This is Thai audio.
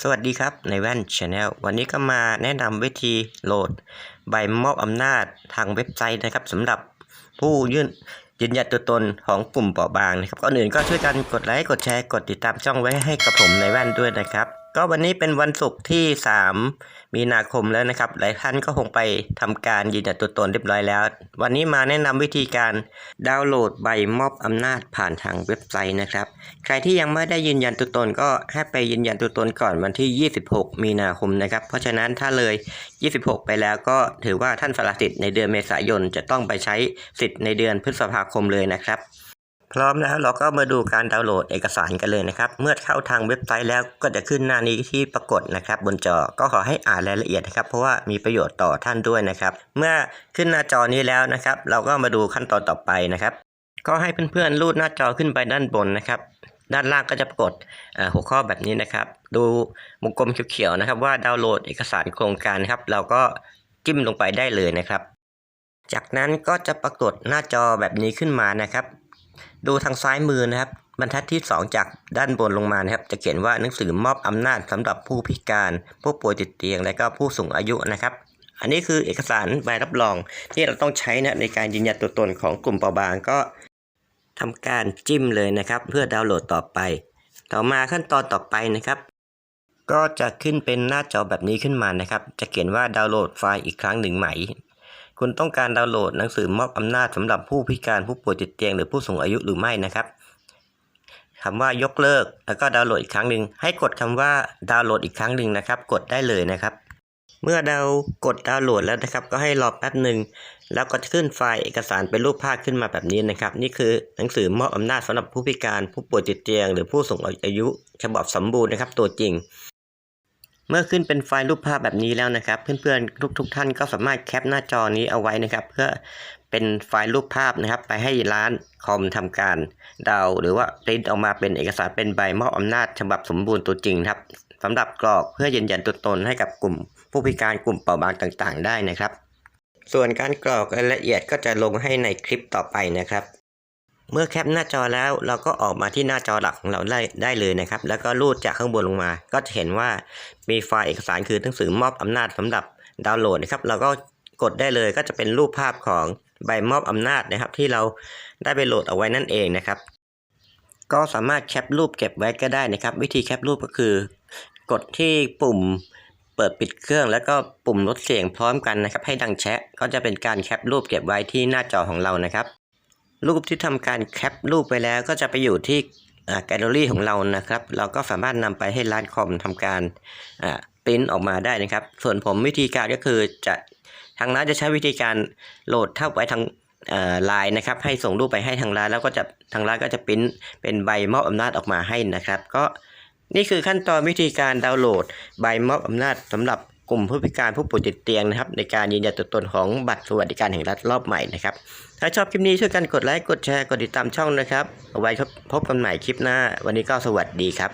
สวัสดีครับในแว่น Channel วันนี้ก็มาแนะนำวิธีโหลดใบมอบอำนาจทางเว็บไซต์นะครับสำหรับผู้ยื่นยืนยันตัวตนของกลุ่มเปราะบางนะครับก่อนอื่นก็ช่วยกันกดไลค์กดแชร์กดติดตามช่องไว้ให้กับผมในแว่นด้วยนะครับ ก็วันนี้เป็นวันศุกร์ที่ 3 มีนาคมแล้วนะครับ หลายท่านก็คงไปทำการยืนยันตัวตนเรียบร้อยแล้ว วันนี้มาแนะนำวิธีการดาวน์โหลดใบมอบอำนาจผ่านทางเว็บไซต์นะครับ ใครที่ยังไม่ได้ยืนยันตัวตนก็ให้ไปยืนยันตัวตนก่อนวันที่ 26 มีนาคมนะครับ เพราะฉะนั้นถ้าเลย 26 ไปแล้วก็ถือว่าท่านสละสิทธิ์ในเดือนเมษายนจะต้องไปใช้สิทธิ์ในเดือนพฤษภาคมเลยนะครับ พร้อมแล้วเราก็มาดูการดาวน์โหลดเอกสารกันเลยนะครับ เมื่อเข้าทางเว็บไซต์แล้วก็จะขึ้นหน้านี้ที่ปรากฏนะครับ บนจอก็ขอให้อ่านรายละเอียดนะครับ เพราะว่ามีประโยชน์ต่อท่านด้วยนะครับ เมื่อขึ้นหน้าจอนี้แล้วนะครับ เราก็มาดูขั้นตอนต่อไปนะครับ ก็ให้เพื่อนๆลูดหน้าจอขึ้นไปด้านบนนะครับ ด้านล่างก็จะปรากฏหัวข้อแบบนี้นะครับ ดูวงกลมเขียวๆนะครับ ว่าดาวน์โหลดเอกสารโครงการครับ เราก็จิ้มลงไปได้เลยนะครับ จากนั้นก็จะปรากฏหน้าจอแบบนี้ขึ้นมานะครับ ดูทางซ้ายมือนะครับ บรรทัดที่ 2 จากด้านบนลงมานะครับ จะเขียนว่าหนังสือมอบอำนาจสำหรับผู้พิการ ผู้ป่วยติดเตียง และก็ผู้สูงอายุนะครับ อันนี้คือเอกสารใบรับรองที่เราต้องใช้นะในการยืนยันตัวตนของกลุ่มเปราะบางก็ทำการจิ้มเลยนะครับ เพื่อดาวน์โหลดต่อไป ต่อมาขั้นตอนต่อไปนะครับ ก็จะขึ้นเป็นหน้าจอแบบนี้ขึ้นมานะครับ จะเขียนว่าดาวน์โหลดไฟล์อีกครั้งหนึ่งไหม คุณต้องการดาวน์โหลดหนังสือมอบอำนาจสำหรับผู้พิการผู้ป่วยติดเตียงหรือผู้สูงอายุหรือไม่นะครับคำว่ายกเลิกแล้วก็ดาวน์โหลดอีกครั้งหนึ่งให้กดคำว่าดาวน์โหลดอีกครั้งหนึ่งนะครับ กดได้เลยนะครับ เมื่อดาวกดดาวน์โหลดแล้วนะครับ ก็ให้รอแป๊บหนึ่งแล้วก็จะขึ้นไฟล์เอกสารเป็นรูปภาพขึ้นมาแบบนี้นะครับ นี่คือหนังสือมอบอำนาจสำหรับผู้พิการผู้ป่วยติดเตียง หรือผู้สูงอายุฉบับสมบูรณ์นะครับ ตัวจริง เมื่อขึ้นเป็นไฟล์รูปภาพแบบนี้แล้วนะครับ เพื่อนๆทุกๆท่านก็สามารถแคปหน้าจอนี้เอาไว้นะครับ เพื่อเป็นไฟล์รูปภาพนะครับ ไปให้ร้านคอมทำการดาวหรือว่าปริ้นออกมาเป็นเอกสารเป็นใบมอบอำนาจฉบับสมบูรณ์ตัวจริงครับสำหรับกรอกเพื่อยืนยันตัวตนให้กับกลุ่ม ผู้พิการกลุ่มเปราะบางต่างๆ ได้นะครับ ส่วนการกรอกรายละเอียดก็จะลงให้ในคลิปต่อไปนะครับ เมื่อแคปหน้าจอแล้วเราก็ออกมาที่หน้าจอหลักของเราได้ได้เลยนะครับ แล้วก็ลูดจากข้างบนลงมา ก็จะเห็นว่ามีไฟล์เอกสารคือหนังสือมอบอำนาจสำหรับดาวน์โหลดนะครับ เราก็กดได้เลยก็จะเป็นรูปภาพของใบมอบอำนาจนะครับ ที่เราได้ไปโหลดเอาไว้นั่นเองนะครับ ก็สามารถแคปรูปเก็บไว้ก็ได้นะครับ วิธีแคปรูปก็คือ กดที่ปุ่มเปิดปิดเครื่อง แล้วก็ปุ่มลดเสียงพร้อมกันนะครับ ให้ดังแชะก็จะเป็นการแคปรูปเก็บไว้ที่หน้าจอของเรานะครับ รูปที่ทำการแคปรูปไปแล้วก็จะไปอยู่ที่แกลเลอรี่ของเรานะครับ เราก็สามารถนำไปให้ร้านคอมทำการปริ้นออกมาได้นะครับ ส่วนผมวิธีการก็คือจะทางร้านจะใช้วิธีการโหลดเท่าไปทางไลน์นะครับ ให้ส่งรูปไปให้ทางร้านแล้วก็จะทางร้านก็จะปริ้นเป็นใบมอบอำนาจออกมาให้นะครับ ก็นี่คือขั้นตอนวิธีการดาวน์โหลดใบมอบอำนาจสำหรับ กลุ่มผู้พิการผู้ป่วยติดเตียงนะครับ ในการยืนยันตัวตนของบัตรสวัสดิการแห่งรัฐรอบใหม่นะครับ ถ้าชอบคลิปนี้ช่วยกันกดไลค์กดแชร์กดติดตามช่องนะครับเอาไว้พบกันใหม่คลิปหน้า วันนี้ก็สวัสดีครับ